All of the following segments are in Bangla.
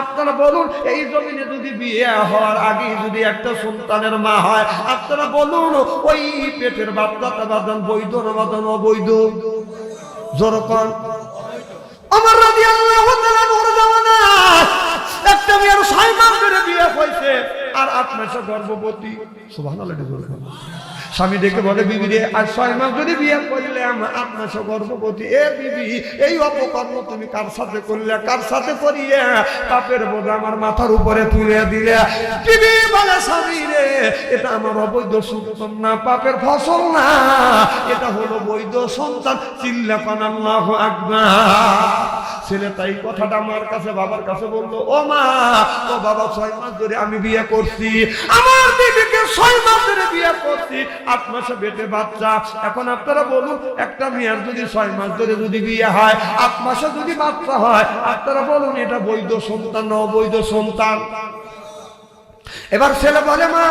আপনারা বলুন, এই জমিনে যদি বিয়ে হওয়ার আগে যদি একটা সন্তানের মা হয়, আপনারা বলুন, ওই পেটের বাচ্চাটা বাদন বৈধ না অবৈধ? জোরকন আমার রাজি আল্লাহ একটা মেয়ের ছয় মাস ধরে বিয়ে হয়েছে, আর আট মাসে গর্ভবতী। সুবহানাল্লাহ জোরকন স্বামী দেখে বলে, বিবি রে আর ছয় মাস যদি বিয়ে করলে আমার আট মাসে গর্ভবতী এ বিবি, এই অপকর্ম তুমি কার সাথে করলে, কার সাথে করিয়ে? পাপের বোঝা আমার মাথার উপরে তুলে দিলে। বিবি বলে, স্বামী রে, এটা আমার অবৈধ সন্তান না, পাপের ফসল না, এটা হলো বৈধ সন্তান চিল্লা পানাল্লাহ ছেলে তাই কথাটা আমার কাছে, বাবার কাছে বলল, ও মা, ও বাবা, ছয় মাস ধরে আমি বিয়ে করছি, আমার বিবিকে ছয় মাস ধরে বিয়ে করছি আট মাসে বেটে বাচ্চা। এখন আপনারা বলুন, একটা মেয়ের যদি ছয় মাস ধরে যদি বিয়ে হয়, আট মাসে যদি বাচ্চা হয়, আপনারা বলুন, এটা বৈধ সন্তান, অবৈধ সন্তান? এবার ছেলে বলে, মা,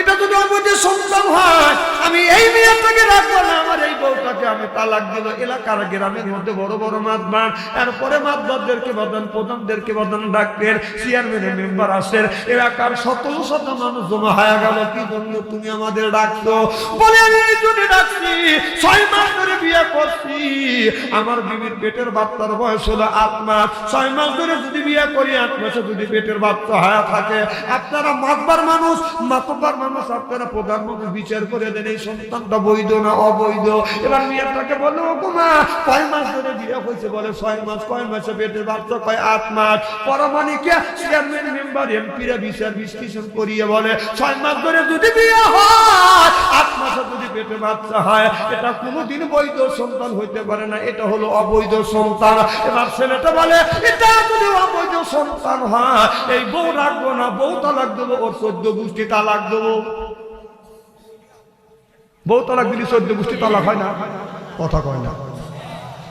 এটা যদি অবৈধ সন্তান হয় আমি এই মেয়েটাকে রাখব না, আমার এই বউটাকে আমি তালাক দিল এলাকার গ্রামের মধ্যে বড় বড় মাতবার, এরপরে মাতবারদেরকে বদন, প্রধানদেরকে বদন, ডাক্তার চেয়ারম্যানের মেম্বার আসেন এলাকার শত শত মানুষ জমা হয়ে গেল, কি জন্য তুমি আমাদের ডাকতো বলে, আমি এই জন্য ডাকছি, ছয় মাস ধরে বিয়ে করছি। আমার বিবির পেটের বাচ্চার বয়স হলো আট মাস। ছয় মাস ধরে যদি বিয়ে করি, আট মাসে যদি পেটের বাচ্চা হয়ে থাকে। আপনারা মাতবার মানুষ মাতবার মানুষ, আপনারা প্রধানমন্ত্রী বিচার করে দেন। এই সন্তানটা বৈধ না অবৈধ? এবার মেয়েটাকে বলো কুমা কয় মাস ধরে বিয়ে হয়েছে বলে? ছয় মাস, কয় মাসে পেটের বাচ্চা কয় আট মাস? পরমানিকে চেয়ারম্যান মেম্বার এমপিরা বিচার, বিশ্লেষণ করিয়ে বলে, ছয় মাস ধরে যদি বিয়ে হয়, আট মাসে যদি পেটে বাচ্চা হয়, এটা কোনোদিন বৈধ সন্তান হইতে পারে না। এটা হলো অবৈধ সন্তান। এবার ছেলেটা বলে, এটা যদি অবৈধ সন্তান হয়, এই বউ রাখব না বউ তালাক দেবো ওর চোদ্দ গোষ্ঠী তালাক দেবো বউ তালাক দিলে চোদ্দ গোষ্ঠী তালাক হয় না। কথা কয় না।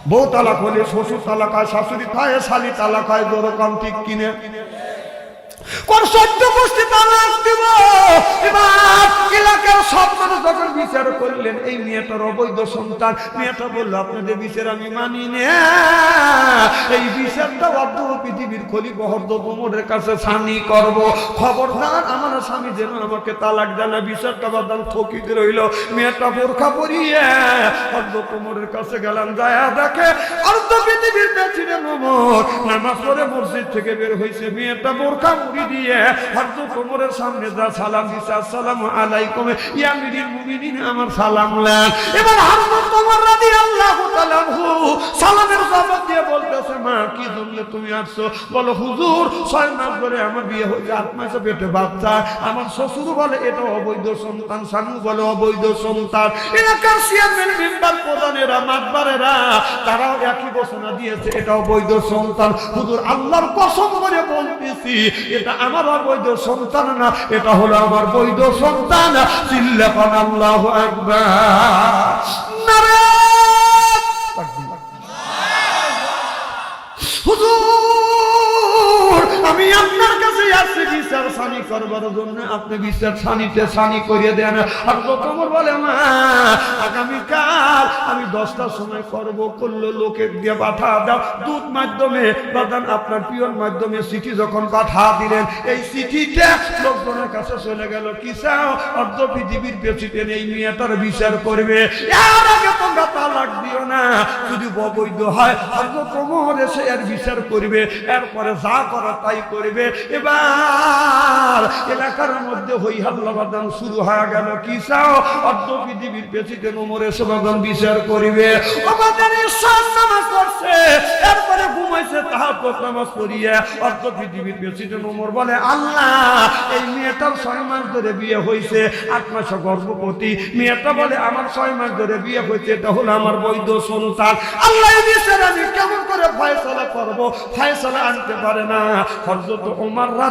বউ তালাক হলে শ্বশুর তালাক হয়, শাশুড়ি খায় শালি তালাক হয় যেরকম ঠিক কিনে? কোন গোষ্ঠী তালাক দিব? এবার এলাকার সব মানুষ যখন বিচার করলেন, এই মেয়েটার অবৈধ সন্তান, মেয়েটা বলল, আপনাদের বিচার আমি মানি না। এই বিচারটা অর্ধ পৃথিবীর খলি কাছে সানি করব। খবরদার আমার স্বামী যেন আমাকে তালাক জানা বিচারটা রইল। মেয়েটা বোরখা পরিয়ে কোমরের কাছে গেলাম, যায় দেখে অর্ধ পৃথিবীর মোমর নামাজ মসজিদ থেকে বের হয়েছে মেয়েটা বোরখা মুড়ি দিয়ে হযরত কোমরের সামনে যা সালাম দিছে, আসসালামু আলাইকুম, ইয়া আমিরুল মুমিনিন, আমার সালাম লান এবার হযরত ওমর রাদিয়াল্লাহু তাআলা সালামের জবাব দিয়ে বলতেছে, মা, কি জন্য তুমি আসছো? বলো, হুজুর, ছয় মাস ধরে আমার বিয়ে হয়েছে, আট মাসে পেটে বাচ্চা। আমার শ্বশুর বলে, এটা অবৈধ সন্তান, স্বামী বলে, অবৈধ সন্তান। এলাকার চেয়ারম্যান মেম্বার প্রধানেরা, মাতবারেরা, তারাও একই ঘোষণা দিয়েছে, এটা অবৈধ সন্তান। হুজুর, আল্লাহর কসম করে বলতেছি এটা আমার অবৈধ সন্তান না, এটা হলো আমার বৈধ সন্তান। চিল্লাপান আল্লাহ হুজুর, আমি আপনার কাছে করবার জন্য। আপনি বিচার সানি করিয়ে দেন। আর বলে, মা, আগামীকাল আমি দশটার সময় করব। করল লোকের দিয়ে পাঠা দাও। দূত মাধ্যমে আপনার পিওর মাধ্যমে চিঠি যখন পাঠা দিলেন, এই চিঠিতে লোকজনের কাছে চলে গেল, কি চাও? অর্ধ পৃথিবীর প্রেসিডেন্ট এই মেয়েটার বিচার করবে। এর আগে তোমরা তালাক দিও না। যদি অবৈধ হয়, অর্ধ প্রমোহর এসে এর বিচার করবে। এরপরে যা করা তাই করবে। এবার এলাকার মধ্যে হই হাল্লা বাদান শুরু হয়ে গেল। কি চাও? অর্ধ পৃথিবীর বিচার করবে। নামাজ এরপরে ঘুমাইছে নামাজ অর্ধ পৃথিবীর বলে, আল্লাহ, এই ছয় মাস ধরে বিয়ে হয়েছে আট গর্ভবতী। মেয়েটা বলে, আমার ছয় মাস ধরে বিয়ে হয়েছে এটা হলো আমার বৈধ সন্তান। আল্লাহ আমি কেমন করে ফয়সালা করব? ফয়সালা আনতে পারে না। হযরত ওমর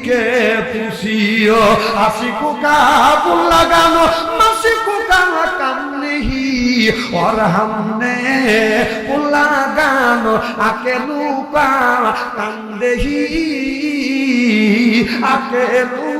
দিকে তুষিও আশিকু কাবুল লাগানো, মাসিকু কাম নেহি ওর হামনে লাগানো আকে লুকা কান্দেহি আকে লুকা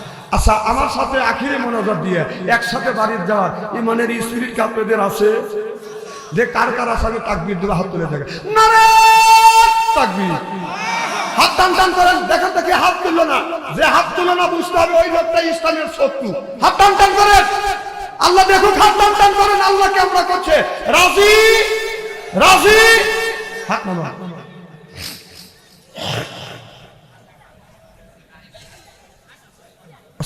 আচ্ছা আমার সাথে আখিরে মনোজাত দিয়ে একসাথে বাড়ির যাওয়ার ইমানের স্পিরিট কাপড়দের আছে? যে কার কার আসামে তাকবির দেবে, হাত তুলে থাকে হাত টান টান করেন দেখেন হাত তুললো না। যে হাত না, বুঝতে হবে ওই হাত টান টান আল্লাহ দেখুক, হাত টান টান করেন কেমন করছে? রাজি? রাজি? হাত নামা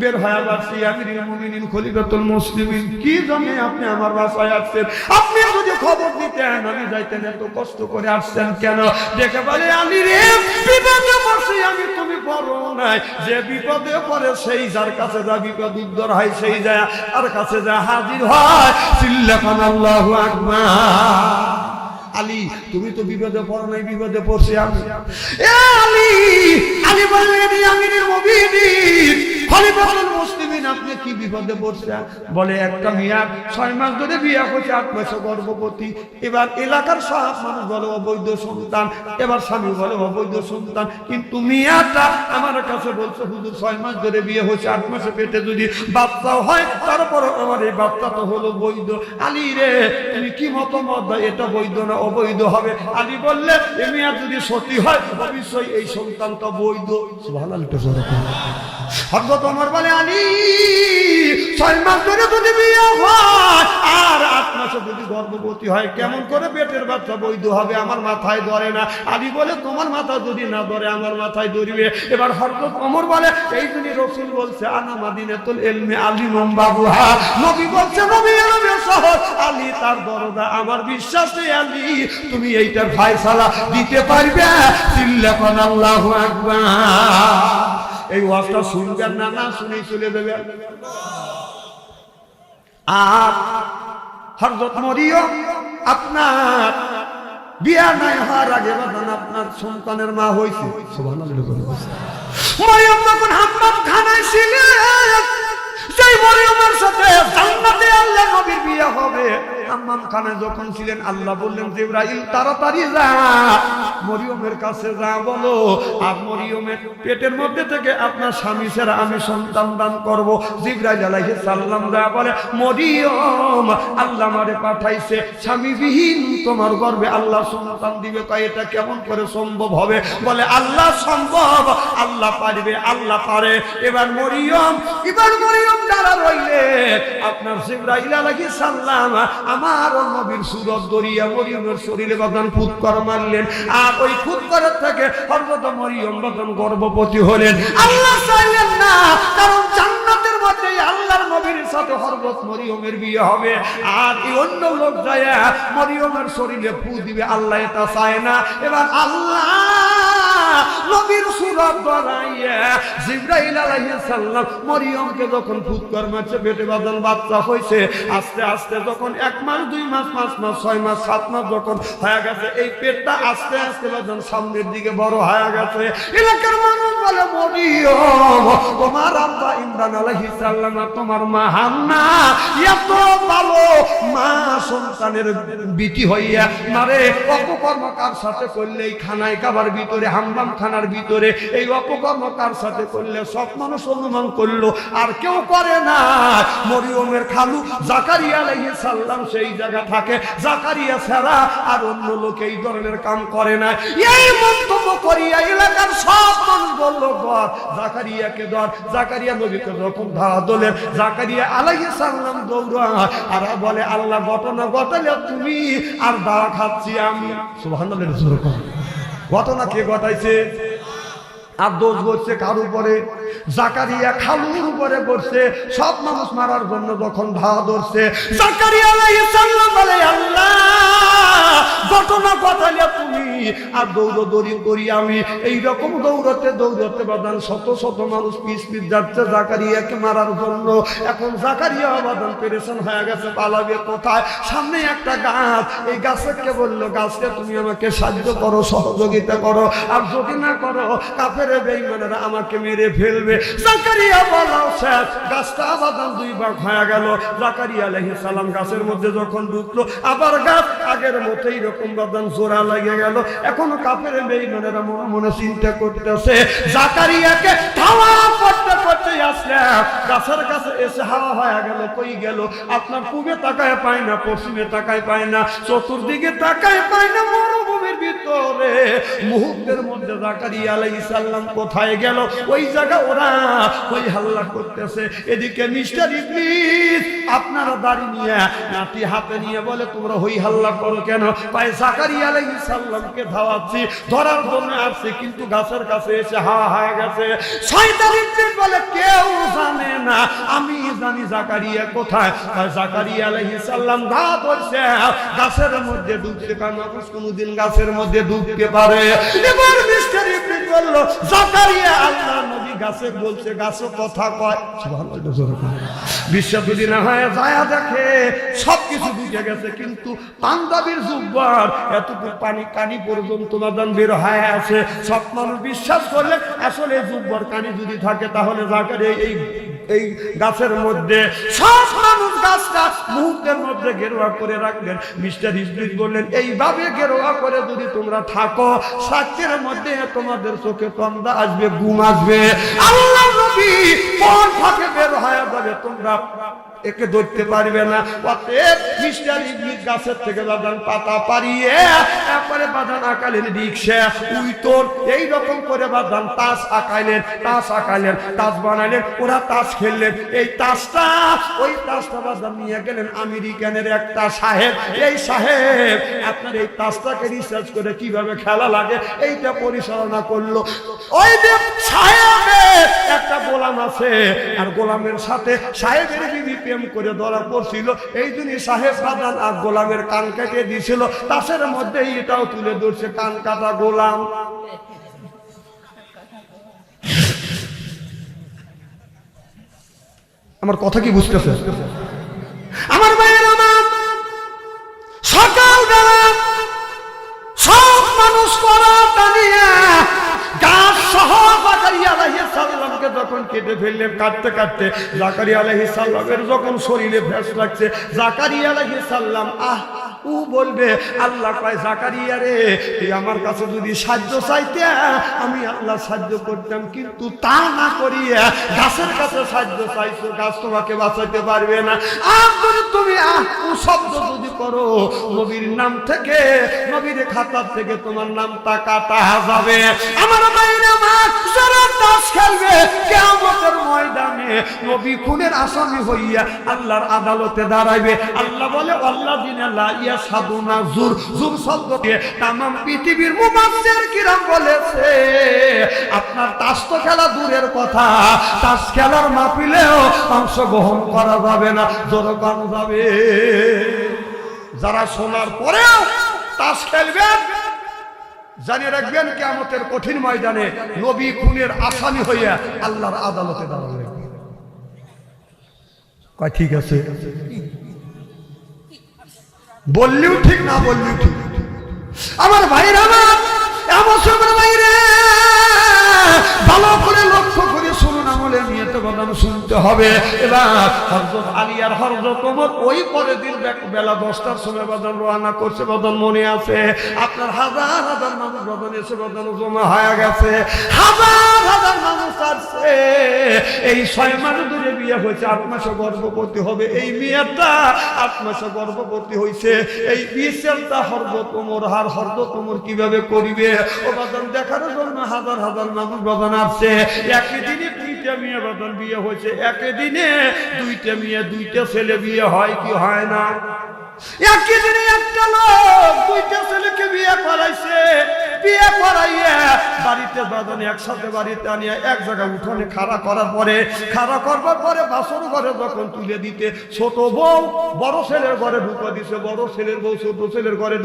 বের হয়ে আসছি, আমিরুল মুমিনিন, খলিফাতুল মুসলিমিন। কি জন্য আপনি আমার বাসায় আসছেন? আপনি যদি খবর দিতেন, আমি যাইতেন, এত কষ্ট করে আসছেন কেন? দেখে বলে আলী রে বিপদে পড়ছি, আমি তুমি বড় নাই। যে বিপদে পড়ে সেই যার কাছে যা বিপদ উদ্ধার হয়, সেই যায়, তার কাছে যা হাজির হয়, চিল্লাখান আল্লাহু আকবার। আলী, তুমি তো বিপদে পড়ো নাই, বিপদে পড়ছি আমি। আলী আলী এই আমিরের মুমিনিন এবার এলাকার সব এবার স্বামী বলে, অবৈধ কিন্তু মিয়াটা আমার কাছে বলছে, হুজুর, ছয় মাস ধরে বিয়ে হয়েছে, আট মাসে পেটে যদি বাচ্চাও হয় তারপর আমার এই বাচ্চাটা হলো বৈধ। আলী রে, তুমি কি মতামত? এটা বৈধ না অবৈধ হবে? আলী বললে, এ মিয়া যদি সত্যি হয়, অবশ্যই এই সন্তানটা বৈধ। সুবহানাল্লাহ হযরত ওমর বলে আলী, ছয় মাস ধরে যদি বিয়ে হয়, আর আট মাসে যদি গর্ভবতী হয়, কেমন করে পেটের বাচ্চা বৈধ হবে? আমার মাথায় ধরে না। আলী বলে, তোমার মাথা যদি না ধরে, আমার মাথায় ধরবে। এবার হযরত ওমর বলে, এই জন্য রসুল বলছে, আনা মাদিনাতুল ইলমি আলী বাবুহা। নবী বলছে, নবী এলমের শহর আলী তার দরদা, আমার বিশ্বাসে আলী। তুমি এইটার ফায়সালা দিতে পারবে? চিল্লাপান আল্লাহু আকবার। এই ওয়াজটা শুনবেন না না শুনেই চলে দেবেন আর হরজত মরিয়ম আপনার বিয়া নাই হওয়ার আগে বাদান আপনার সন্তানের মা হয়েছে মরিয়ম যখন হাম্মাম খানায় ছিলেন সেই মরিয়মের সাথে জান্নাতে আল্লাহ নবীর বিয়ে হবে হাম্মাম খানে যখন ছিলেন, আল্লাহ বললেন, জিব্রাইল, তাড়াতাড়ি যা, মরিয়মের কাছে যা বলো। আর মরিয়মের পেটের মধ্যে থেকে আপনার স্বামী সেরা আমি সন্তান দান করব। জিব্রাইল আলাইহিস সালাম যা বলে, মরিয়ম, আল্লাহ আমারে পাঠাইছে স্বামীবিহীন তোমার গর্ভে আল্লাহ সন্তান দিবে কয় এটা কেমন করে সম্ভব হবে? বলে, আল্লাহ সম্ভব, আল্লাহ পারবে, আল্লাহ পারে। এবার মরিয়ম এবার মরিয়ম যারা রইলে, আপনার জিব্রাইল আলাইহিস সালাম আমার নবীর সুরত দরিয়া মরিয়মের শরীরে বাদান ফুৎকর মারলেন। আর ওই ফুৎকরের থেকে হযরত মরিয়ম বাদান গর্ভবতী হলেন। আল্লাহ চাইলেন না, কারণ জান্নাতের সাথে হযরত মরিয়মের বিয়ে হবে। আর এই অন্য লোক যায়, মরিয়মের শরীরে ফু দিবে, আল্লাহ এটা চায় না। এবার আল্লাহ আস্তে আস্তে এক মাস, দুই মাস, পাঁচ মাস, ছয় মাস, সাত মাস যখন পেটটা আস্তে আস্তে সামনের দিকে বড় হয়ে গেছে। এলাকার মানুষ বলে, মরিয়ম তোমার আব্বা ইমরান আলাইহিস সালাম তোমার মা হান্না, এত ভালো মা সন্তানের বিটি হইয়া মারে, অপকর্ম কার সাথে করলে এই খানায় কাবার ভিতরে হাম্বাম খানার ভিতরে, এই অপকর্ম কার সাথে করলে সব মানুষ অনুমান করল, আর কেউ করে না। মরিয়মের খালু জাকারিয়া আলাইহিস সালাম সেই জায়গা থাকে, জাকারিয়া ছাড়া আর অন্য লোক এই ধরনের কাম করে না। এই মন্তব্য করিয়া এলাকার সব মানুষ বলল ধর জাকারিয়াকে ধর জাকারিয়া নবীকে যখন ধরা দলের জাকারিয়া আলাইহিস সালাম দৌড়া আর বলে, আল্লাহ, ঘটনা ঘটালে তুমি আর দাওয়া খাচ্ছি আমি। সুবহানাল্লাহ। ঘটনা কে ঘটাইছে? আর দোষ করছে কার উপরে? জাকারিয়া খালুর উপরে করছে সব মানুষ মারার জন্য যখন ভাড়া ধরছে, জাকারিয়া আলাইহিস সালাম বলে, আল্লাহ, ঘটনা তুমি আর দৌড় দৌড়ি করি আমি। এই রকম দৌড়তে দৌড়তে বাদান শত শত মানুষ পিস পিস যাচ্ছে জাকারিয়াকে মারার জন্য। এখন জাকারিয়া বাদান পেরেশান হয়ে গেছে, পালাবে কোথায়? সামনে একটা গাছ। এই গাছকে বলল গাছকে তুমি আমাকে সাহায্য করো, সহযোগিতা করো। আর যদি না করো কাফের বেইমানেরা আমাকে মেরে ফেলবে। জাকারিয়া বলাও শেষ। গাছটা বাদাম দুই ভাগ হয়ে গেল। জাকারিয়া আলাইহিস সালাম গাছের মধ্যে যখন ঢুকলো, আবার গাছ আগের মতো এইরকম বাদাম জোড়া লাগে গেল। এখনও কাফের বেইমানেরা মনে মনে চিন্তা করতেছে। জাকারিয়াকে ধাওয়া করতে করতে আসলে, গাছের কাছে এসে হাওয়া হয়ে গেল, কই গেল? আপনার পূবে তাকায় পায় না, পশ্চিমে তাকায় পায় না, চতুর্দিকে তাকায় পায় না, মরুভূমির ভিতরে। মুহূর্তের মধ্যে জাকারিয়া আলাইহিস সালাম কোথায় গেল? ওই জায়গা ওরা ওই হাল্লা করতেছে? এদিকে মিস্টার ইবলিস, আপনারা দাঁড়িয়ে নিয়ে, নাতি হাতে নিয়ে বলে, তোমরা হই হাল্লা করো কেন? তাই জাকারিয়া আলাইহিস সালামকে ধাওয়াচ্ছি ধরার জন্য আসছে, কিন্তু গাছের কাছে এসে হা হয়ে গেছে। বলে, কেউ জানে না, আমি জানি জাকারিয়া কোথায়। জাকারিয়া আলাইহিস সালাম ধা ধরছে গাছের মধ্যে ডুবছে কারণ মানুষ কোনোদিন গাছের মধ্যে ডুবতে পারে। এবার মিস্টার ইবলিস বলল, জাকারিয়া আল্লাহ নবী গাছে বলছে গাছও কথা কয়। না হয় দেখে, সবকিছু বুঝে গেছে, কিন্তু পাঞ্জাবির জুব্বার এতটুকু পানি, কানি পর্যন্ত মাদান বের হয়ে আছে সব মানুষ বিশ্বাস করলে, আসলে জুব্বর কানি যদি থাকে, তাহলে জাকারিয়া এই এই গাছের মধ্যে সব মানুষ মুহূর্তের মধ্যে গেরুয়া করে রাখবেন, মিস্টার ইসবিট বললেন, এইভাবে গেরুয়া করে যদি তোমরা থাকো সাক্ষের মধ্যে তোমাদের চোখে তন্দা আসবে ঘুম আসবে। আল্লাহ নবী কোন ফাঁকে বের হয়ে যাবে তোমরা। একে ধরতে পারবে না। অতএব মিস্টার গাছের থেকে বাদান পাতা পারিয়ে একবারে বাদান আঁকালেন রিক্সা। উইতর এই রকম করে বাদান তাস আঁকাইলেন তাস আঁকাইলেন তাস বানাইলেন ওরা তাস খেললেন। এই তাসটা, ওই তাসটা বাদান নিয়ে গেলেন আমেরিকানের একটা সাহেব। এই সাহেব, আপনার এই তাসটাকে রিসার্চ করে কীভাবে খেলা লাগে, এইটা পরিচালনা করল। ওই যে সাহেবের একটা গোলাম আছে, আর গোলামের সাথে সাহেবের বিবি প্রেম করে ধরা পড়ছিল। এই জন্য সাহেব বাদান আর গোলামের কান কেটে দিয়েছিল। তাসের মধ্যে এটাও তুলে ধরছে কান কাটা গোলাম। আমার কথা কি বুঝতেছে? আমার ভাইয়ের আমার সকালবেলা সব মানুষ করা দাঁড়িয়ে জাকারিয়া যখন কেটে ফেললেন কাটতে কাটতে জাকারিয়া আলাইহিস সালামের যখন শরীরে ভ্যাস লাগছে, জাকারিয়া আলাইহিস সালাম, আহ ও বলবে, আল্লাহ কয়, জাকারিয়া রে, তুই আমার কাছে যদি সাহায্য চাইতে, আমি আল্লাহ সাহায্য করতাম, কিন্তু তা না করিয়া গাছের কাছে সাহায্য চাইছো, গাছ তোমাকে বাঁচাইতে পারবে না। আর তুমি শব্দ যদি করো, নবীর নাম থেকে, নবীর খাতার থেকে তোমার নামটা কাটা যাবে। আমার বাইরে যারা তাস খেলবে ময়দানে নবী খুনের আসামি হইয়া আল্লাহর আদালতে দাঁড়াইবে। আল্লাহ বলে আল্লাহ দিন আল্লাহ জুর জুর শব্দ দিয়ে পৃথিবীর কিরাম বলেছে। আপনার তাস তো খেলা দূরের কথা, তাস খেলার মাহফিলেও অংশগ্রহণ করা যাবে না যাবে। যারা শোনার পরেও তাস খেলবেন, জানিয়ে রাখবেন কেমতের কঠিন ময়দানে নবী খুনের আসামি হইয়া আল্লাহর আদালতে দাঁড়াবে ঠিক আছে? বললেও ঠিক, না বললেও ঠিক। আমার ভাইরা আমার এমন ভাইরে ভালো করে লক্ষ্য করে শুনুন আমলে নিয়ে তো শুনতে হবে। এবার হরজত আলী আর হরজত ওমর ওই পরের দিন বেলা দশটার সময় বাদান রওনা করছে, বাদান মনে আছে। আপনার হাজার হাজার মানুষ বাদান এসে বাদান জমা হয়ে গেছে। হাজার হাজার মানুষ আসছে। এই ছয় মাস ধরে বিয়ে হয়েছে, আট মাসে গর্ভবতী হবে। এই মেয়েটা আট মাসে গর্ভবতী হয়েছে। এই বিচারটা হরদ কোমর হার হরদ কোমর কীভাবে করিবে? ও বাদন দেখার জন্য হাজার হাজার মানুষ বাদন আসছে। একই দিনে দুইটা মেয়ে বাদন বিয়ে হয়েছে। একই দিনে দুইটা মেয়ে, দুইটা ছেলে বিয়ে হয় কি হয় না? দুইটা ছেলেকে বিয়ে বিয়ে বাড়িতে একসাথে বাড়িতে আনিয়া এক জায়গায় উঠোনে করার পরে পরে তুলে দিতে, ছোট বউ বড় ছেলের ঘরে ছেলের বউ ছেলের ঘরে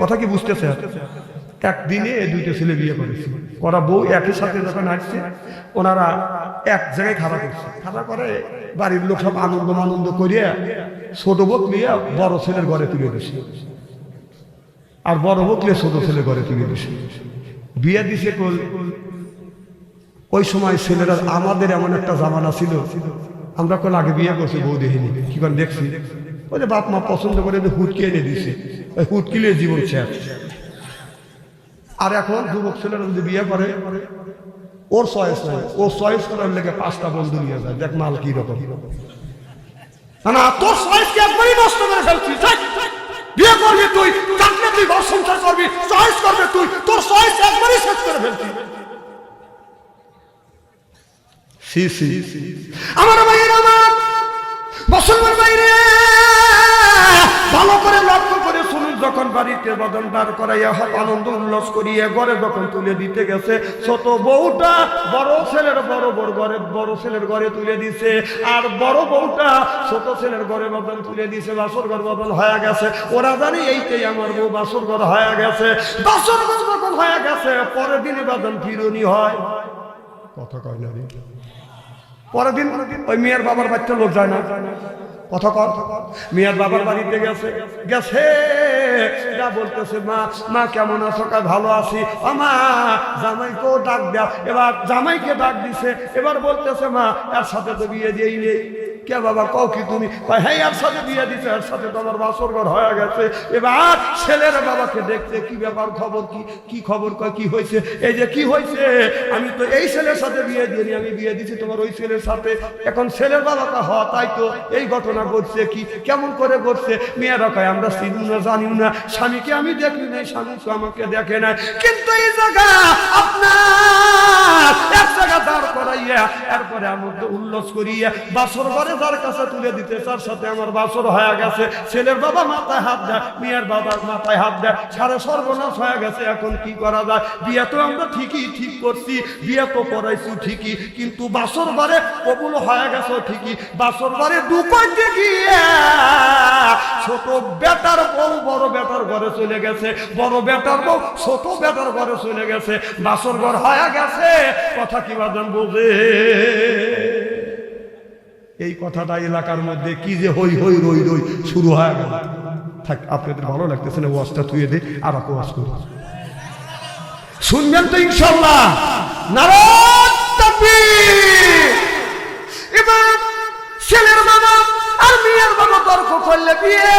কথা কি বুঝতেছে একদিনে দুইটা ছেলে বিয়ে করেছে। ওরা বউ একই সাথে যখন আসছে ওনারা এক জায়গায় খাড়া করছে খাড়া করে বাড়ির লোক সব আনন্দ আনন্দ করিয়া ছোট বউ নিয়ে বড় ছেলের ঘরে তুলে দিছে। আর বড় বোক নিয়ে ছোট ছেলের ঘরে তুলে দিছে। বিয়ে দিছে ওই সময় ছেলেরা আমাদের এমন একটা জামানা ছিল। আমরা কোন আগে বিয়ে করছি, বউ দেখিনি। কি করে দেখছি। ওই যে বাপ মা পছন্দ করে হুটকে এনে দিছে। ওই হুটকিলে জীবন শেষ। আর এখন যুবক ছেলেরা যদি বিয়ে করে ওর চয়েস নাই। ও চয়েস করার লেগে পাঁচটা বন্ধু নিয়ে যায়। দেখ মাল কি রকম। না, তোর চয়েস কি? একবারই নষ্ট করে ফেলছিস। বিয়ে করবি তুই চাকরি তুই ঘর সংসার করবি চয়েস করবে তুই। তোর চয়েস একবারই শেষ করে ফেলছিস আমার ভাইয়ের আমার মুসলমান বাইরে শুনুন যখন বাড়িতে বদন দাঁড় করাইয়া আনন্দ উল্লাস করিয়া ঘরে যখন তুলে দিতে গেছে, ছোট বউটা বড় ছেলের বড় বড় ঘরে, বড় ছেলের ঘরে তুলে দিছে। আর বড় বউটা ছোট ছেলের ঘরে বদন তুলে দিছে, বাসর ঘর বদল হয়ে গেছে। ওরা জানি এইটাই আমার বউ, বাসর ঘর হয়ে গেছে। বাসর ঘর যখন হয়ে গেছে, পরের দিনে বদন ফিরুনি হয়। কথা কয় না। পরের দিন ওই মেয়ের বাবার বাচ্চা লোক যায় না। কথা কর মিয়ার বাবার বাড়িতে গেছে। গেছে। যা বলতেছে, মা মা, কেমন আছো? কা, ভালো আছি? আমা জামাইকেও ডাক দেয়া। এবার জামাইকে ডাক দিছে। এবার বলতেছে, মা তার সাথে তো বিয়ে দিয়েই নেই। কে বাবা, কও কি তুমি? হ্যাঁ এর সাথে বিয়ে দিছে এর সাথে তোমার বাসর ঘর হয়ে গেছে। এবার ছেলের বাবাকে দেখতে কি ব্যাপার খবর, কি কি খবর কি হয়েছে? এই যে, কি হয়েছে? আমি তো এই ছেলের সাথে বিয়ে দিইনি, আমি বিয়ে দিছি তোমার ওই ছেলের সাথে। এখন ছেলের বাবাটা হ তাই তো এই ঘটনা ঘটছে, কি, কেমন করে ঘটছে? মেয়েরা কয়, আমরা চিনি না, জানিও না। স্বামীকে আমি দেখি নাই, স্বামী তো আমাকে দেখে নাই। কিন্তু এই জায়গা আপনার ঘরে কিন্তু বাসর বারে কবুল হয়ে গেছে ঠিকই। বাসর বারে দুপাইতে গিয়ে ছোট বেটার বউ বড় বেটার ঘরে চলে গেছে, বড় বেটার বউ ছোট বেটার ঘরে চলে গেছে। বাসর ঘর হয়ে গেছে, কথা কি বাজন বোঝে এই কথাটা এলাকার মধ্যে কি যে হই হই রই রই শুরু হয়ে গেল। থাক, আপনাদের ভালো লাগতেছে না, ওয়াজটা থুয়ে দে আর আপনি ওয়াজ করি। শুনবেন তো ইনশাল্লাহ এবার ছেলের বাবা আর মেয়ের বাবা তর্ক করলে বিয়ে।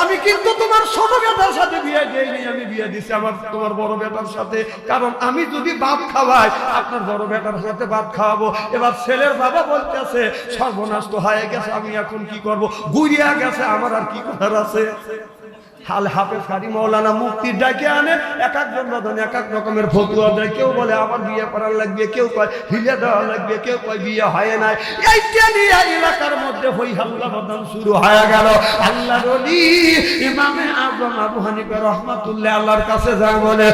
আমি কিন্তু তোমার ছোট বেটার সাথে বিয়ে দিইনি, আমি বিয়ে দিছি আমার, তোমার বড় বেটার সাথে। কারণ আমি যদি বাপ খাওয়াই, আপনার বড় বেটার সাথে বাপ খাওয়াবো। এবার ছেলের বাবা বলতেছে, সর্বনাশ তো হয়ে গেছে, আমি এখন কি করব? গুড়িয়া গেছে, আমার আর কি করার আছে? হাল হাফেজ কারি মৌলানা মুক্তির ডাকে আনে, এক একজন বাদন এক এক রকমের ফতুয়া দেয়। কেউ বলে, আমার বিয়ে করার লাগবে। কেউ কয় হিলে দেওয়া লাগবে। কেউ কয়, বিয়ে হয় নাই। এইটা নিয়ে এলাকার মধ্যে হই হাল্লা বাদন শুরু হয়ে গেল। আল্লাহ রলি ইমামে আজম আবু হানিফা রহমাতুল্লাহ আল্লাহর কাছে যা বলে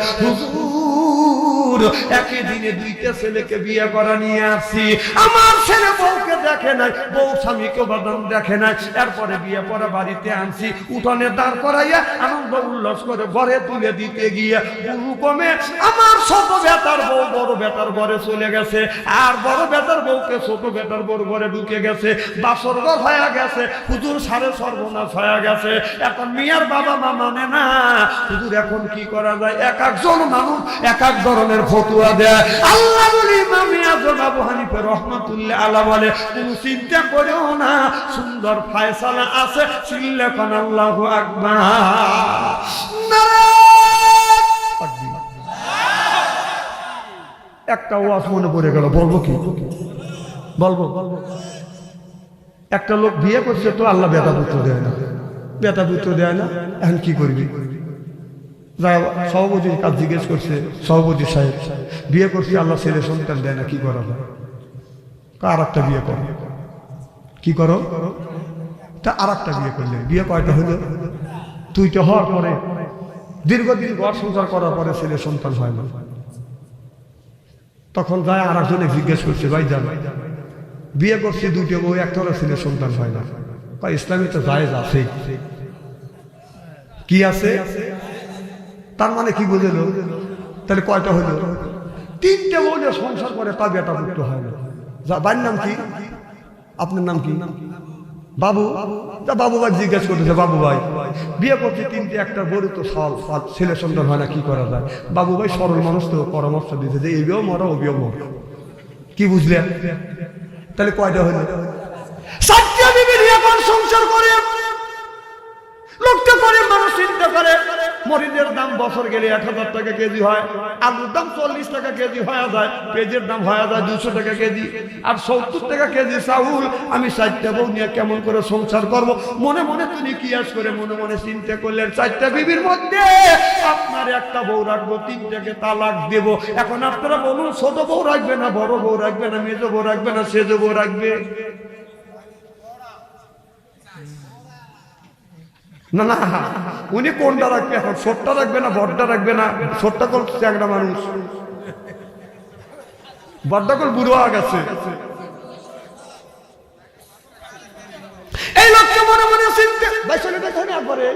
একই দিনে দুইটা ছেলেকে বিয়ে করা নিয়ে আসছি আমার ছেলে বউকে দেখে নাই, বউ স্বামীকে বাদন দেখে নাই। এরপরে বিয়ে করা বাড়িতে আনছি, উঠোনে দাঁড় করাইয়া আনন্দ উল্লাস করে ঘরে তুলে দিতে গিয়ে গুরু কমে আমার ছোট বেটার বউ বড় বেতার ঘরে চলে গেছে, আর বড় বেতার বউকে ছোট বেতার বউর ঘরে ঢুকে গেছে। বাসর ঘর হয়ে গেছে, হুজুর সাড়ে সর্বনাশ হয়ে গেছে। এখন মিয়ার বাবা মা মানে না, হুজুর এখন কি করা যায়? এক একজন মানুষ এক এক ধরনের ফতুয়া দেয়। আল্লাহ বলি আবু হানিফা হানিফে রহমাতুল্লাহ আলা বলে তুমি চিন্তা করেও না। সুন্দর ফায়সালা আছে চিল্লে কোন আল্লাহু আকবার। একটা ওয়াজ মনে পড়ে গেল, বলব কি? বলব। একটা লোক বিয়ে করছে তো আল্লাহ বেটা পুত্র দেয় না। বেটা পুত্র দেয় না, এখন কি করবি? যা সভাপতি কাজ জিজ্ঞেস করছে, সভাপতি সাহেব, বিয়ে করছি, আল্লাহ ছেলে সন্তান দেয় না, কি করা আর একটা বিয়ে করো? কি করো? তা আর একটা বিয়ে করলে। বিয়ে কয়টা হলো তুইটা হওয়ার পরে দীর্ঘদিন ঘর সংসার করার পরে ছেলে সন্তান হয় না। তখন যায় আর একজনে জিজ্ঞেস করছে, ভাই যান। বিয়ে করছে দুটো বউ একটা ছেলে সন্তান হয় না। কয়, ইসলামী তো জায়েজ আছে। কি আছে? তার মানে কি বুঝলো? তাহলে কয়টা হইল? তিনটে বউ যে সংসার করে তা বেটা পুত্র হয় না। বাড়ির নাম কি? আপনার নাম কি? বাবু? তা বাবু ভাই জিজ্ঞেস করতেছে, বাবু ভাই। বিয়ে করছে তিনটে, একটা বড় তো সাল ছেলে সন্তান হয় না, কি করা যায়? বাবু ভাই সরল মানুষ তো, পরামর্শ দিতে যে এবিও মরা, ওবিও মর। কি বুঝলেন তাহলে কয়টা হইল সংসার করে লোকটা করে মানুষ চিন্তা করে। মরিচের দাম বছর গেলে এক হাজার টাকা কেজি হয়, আলুর দাম চল্লিশ টাকা কেজি হয়ে যায়, পেঁয়াজের দাম হয়ে যায় দুশো টাকা কেজি। আর সত্তর টাকা কেজি চাউল, আমি চারটা বউ নিয়ে কেমন করে সংসার করব? মনে মনে তুমি কি আস করে মনে মনে চিন্তা করলেন চারটা বিবির মধ্যে আপনার একটা বউ রাখব, তিনটাকে তালাক দেব। এখন আপনারা বলুন, ছোট বউ রাখবে না, বড় বউ রাখবে না, মেজ বউ রাখবে না, সেজ বউ রাখবে। না না। উনি কোনটা রাখবে? এখন ছোটটা রাখবে না বড়টা রাখবে না? ছোটটা কল চ্যাংরা মানুষ। বড়টা কল বুড়ো হয়ে গেছে এই লোককে মনে মনে চিনতে ভাই দেখেন একবারে।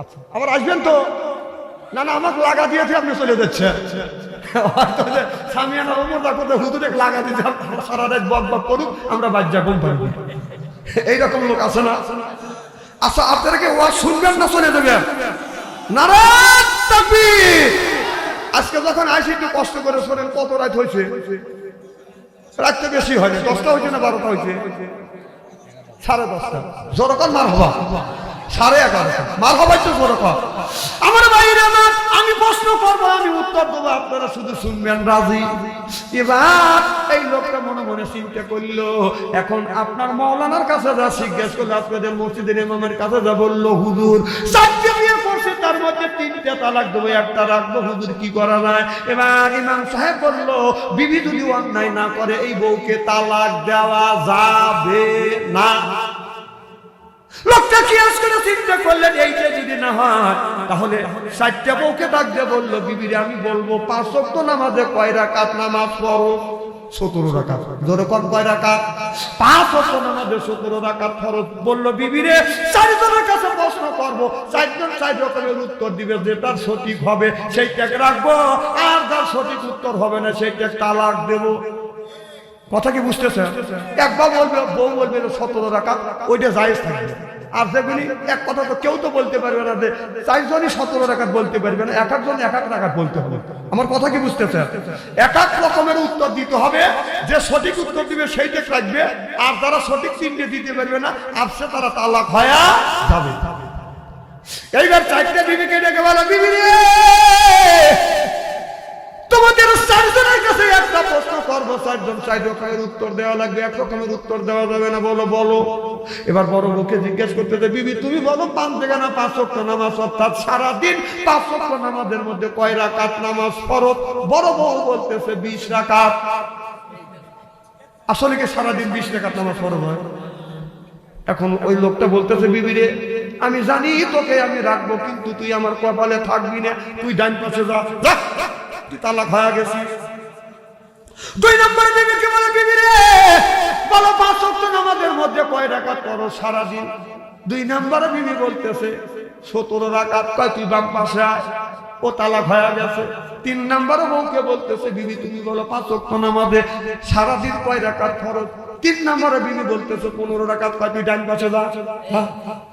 আচ্ছা আবার আসবেন তো? না না, আমাকে লাগা দিয়েছে আপনি চলে যাচ্ছে সামিয়ানা ওমরদা কোথায় হুদুরে লাগা দিয়েছে সারা রাত বক বক করুক আমরা বাজ্যা কম পারব এইরকম লোক আছে না? আচ্ছা আপনারা কি ওয়াজ শুনবেন না, চলে যাবেন। নারায়ণ আজকে যখন আইসি, একটু কষ্ট করে শোনেন, কত রাত হয়েছে? রাতটা বেশি হয়নি, দশটা হয়েছে না বারোটা হয়েছে? সাড়ে দশটা। জোরকার মার হবা সাড়ে এগারোটা। মার হবাই আমার আমি প্রশ্ন করব, আমি উত্তর দেবো, আপনারা শুধু শুনবেন, রাজি? এবার লোকটা মনে মনে চিন্তা করল, এখন আপনার মৌলানার কাছে যা জিজ্ঞেস কাছে যা বলল, হুজুর তার মধ্যে তিনটে তালাক দেবো, একটা রাখব, হুজুর, কি করা যায়? এবার ইমাম সাহেব বলল, বিবি যদি অন্যায় না করে, এই বউকে তালাক দেওয়া যাবে না। লোকটা কিয়াস করে চিন্তা করলেন এইটা যদি না হয়? তাহলে চারটা বউকে ডাক দিয়ে বলল, বিবিরে, আমি বলব, পাঁচ ওয়াক্ত নামাজে কয় রাকাত নামাজ পড়ো? সতেরো রাকাত। ধরে কোন, কয় পাঁচ নামাজে সতেরো ফরজ। বিবিরে চারজনের কাছে প্রশ্ন করব। চারজন চার রকমের উত্তর দিবে যেটার সঠিক হবে সেইটাকে রাখব। আর যার সঠিক উত্তর হবে না সেইটাকে তালাক দেবো। কথা কি বুঝতেছে একবার বলবে, বউ বলবে সতেরো টাকা, ওইটা জায়েজ থাকবে। আর সেগুলি এক কথা তো কেউ তো বলতে পারবে না যে চারজনই সতেরো টাকা বলতে পারবে না, এক একজন এক এক টাকা বলতে হবে। আমার কথা কি বুঝতেছে এক এক রকমের উত্তর দিতে হবে, যে সঠিক উত্তর দিবে সেইটা রাখবে আর যারা সঠিক তিনটে দিতে পারবে না আর সে তারা তালাক হয়া যাবে। এইবার চারটে বিবিকে ডেকে বলো বিবি তোমাদের চারজনের কাছে একটা প্রশ্ন করব চারজন চার উত্তর দেওয়া লাগবে এক রকমের উত্তর দেওয়া যাবে না বলো বলো। এবার বড় বউকে জিজ্ঞেস করতে যে বিবি তুমি বলো পাঁচ থেকে না পাঁচ অক্ট নামাজ অর্থাৎ সারাদিন পাঁচ অক্ট নামাজের মধ্যে কয় রাকাত নামাজ ফরত বড় বউ বলতেছে বিশ রাকাত। আসলে কি সারাদিন বিশ রাকাত নামাজ ফরত হয়? এখন ওই লোকটা বলতেছে বিবিরে আমি জানি তোকে আমি রাখব কিন্তু তুই আমার কপালে থাকবি না তুই ডান পাশে যা, তুই তালাক হয়ে দুই নম্বর বলে পাঁচ নামাজের মধ্যে কয় রাকাত করো সারাদিন? দুই নম্বরে বিবি বলতেছে সতেরো রাকাত কয় তুই ও তালাক হয়ে গেছে। তিন নম্বরে বউকে বলতেছে বিবি তুমি বলো পাঁচ ওয়াক্ত নামাজে সারাদিন কয় রাকাত খরচ তিন নম্বরে বিবি বলতেছে পনেরো রাকাত কয় ডান পাশে যা। হ্যাঁ,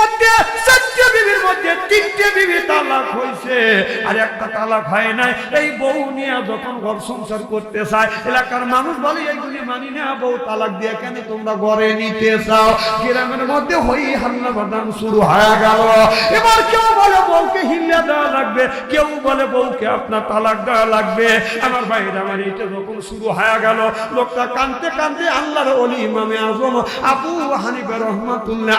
মধ্যে বিবির মধ্যে তিনটে বিবি তালাক হইছে। আর একটা তালাক হয় নাই। এই বউ নিয়ে যখন ঘর সংসার করতে চায়, এলাকার মানুষ বলে এইগুলি মানি না, বউ তালাক দিয়ে কেন তোমরা ঘরে নিতে চাও? গ্রামের মধ্যে হই বাদান শুরু হয়ে গেল। এবার কেউ বলে, বউকে হিল্লা দেওয়া লাগবে। কেউ বলে, বউকে আপনার তালাক দেওয়া লাগবে। আমার বাইরে আমার যখন শুরু হয়ে গেল, লোকটা কানতে কানতে আল্লাহর অলি ইমামে আজম, আবু হানিফা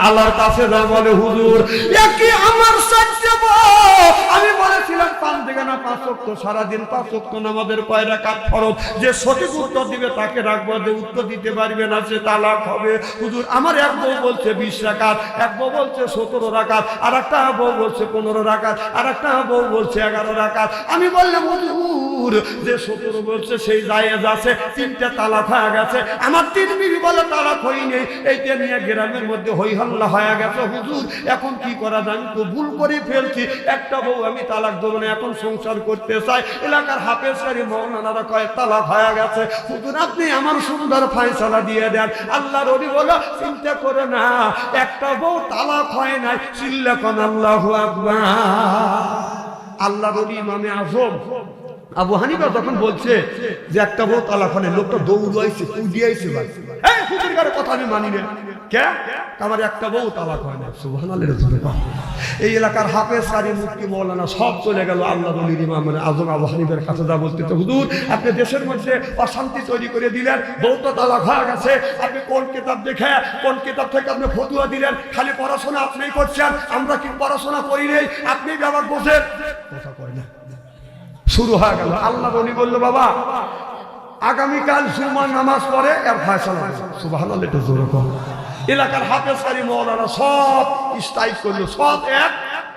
আল্লাহর কাছে যা বলে হুজুর একই আমার সহ্য আমি বলেছিলাম পাঁচ থেকে না, পাঁচ অক্ট সারাদিন পাঁচ অক্ট নামাদের কয়রা কাপ ফরজ? যে সঠিক উত্তর দিবে তাকে রাখব, যে উত্তর দিতে পারবে না, সে তালাক হবে। হুজুর, আমার এক বউ বলছে, বিশ রাকাত। এক বউ বলছে, সতেরো রাকাত। আর একটা বউ বলছে, পনেরো রাকাত। আর একটা বউ বলছে, এগারো রাকাত। আমি বললাম, হুজুর, যে সতেরো বলছে, সেই জায়েজ আছে, তিনটা তালাক হয়ে গেছে। আমার তিন বিবি বলে তালাক হয়নি। এইটা নিয়ে গ্রামের মধ্যে হই হল্লা হয়ে গেছে, হুজুর। এখন কি করা যায়? আমি ভুল করে ফেলছি। একটা বউ আমি তালাক দেবো না, এখন সংসার করতে চাই। এলাকার হাফেজকারী মৌলানারা কয় তালাক হয়ে গেছে। হুজুর, আপনি আমার সুন্দর ফাইসালা দিয়ে দেন। আল্লাহ রবি বলো, চিন্তা করে না, একটা বউ তালাক হয় নাই। চিল্লাখন আল্লাহ আল্লাহ রবি ইমামে আজম। আবু হানিফা যখন বলছে যে একটা বউ তালাক হয় লোকটা দৌড়াইছে, কুদিয়াইছে ভাই। এলাকার হাফেজ সারি সব চলে গেল আল্লাহ হুজুর, আপনি দেশের মধ্যে অশান্তি তৈরি করে দিলেন বউ তো তালাক হয়ে গেছে। আপনি কোন কিতাব দেখে, কোন কিতাব থেকে আপনি ফতুয়া দিলেন? খালি পড়াশোনা আপনিই করছেন, আমরা কি পড়াশোনা করি নেই? আপনি ব্যাপার বোঝেন? কথা না। শুরু হয়ে গেল। আল্লাহ বলি বলল, বাবা আগামীকাল জুমার নামাজ পড়ে, এর ফায়সালা সুবাহ এলাকার হাফেজকারী মৌলানা সব স্ট্রাইক করল, সব এক।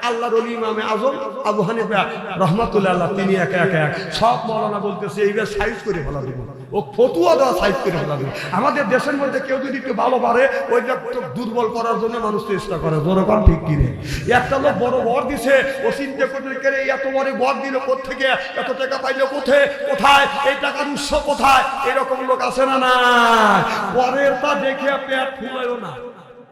আল্লাহর ইমামে আজম, আবু হানিফা, রহমাতুল্লাহ তিনি একে একে এক। সব মৌলানা বলতেছে, এইবার সাইজ করে ফেলা দিব। ও ফতুয়া দেওয়া সাইজ করে ফেলা দিব। আমাদের দেশের মধ্যে কেউ যদি একটু ভালো পারে, ওইটা দুর্বল করার জন্য মানুষ চেষ্টা করে। জোরকম ঠিক কিনে একটা লোক বড় বর দিছে, ও চিন্তা করতে এত বড় বর দিল কোথেকে এত টাকা পাইলো কোথায় কোথায়? এই টাকার উৎস কোথায়? এরকম লোক আছে না না পরের তা দেখে পেট ফুলাইও না।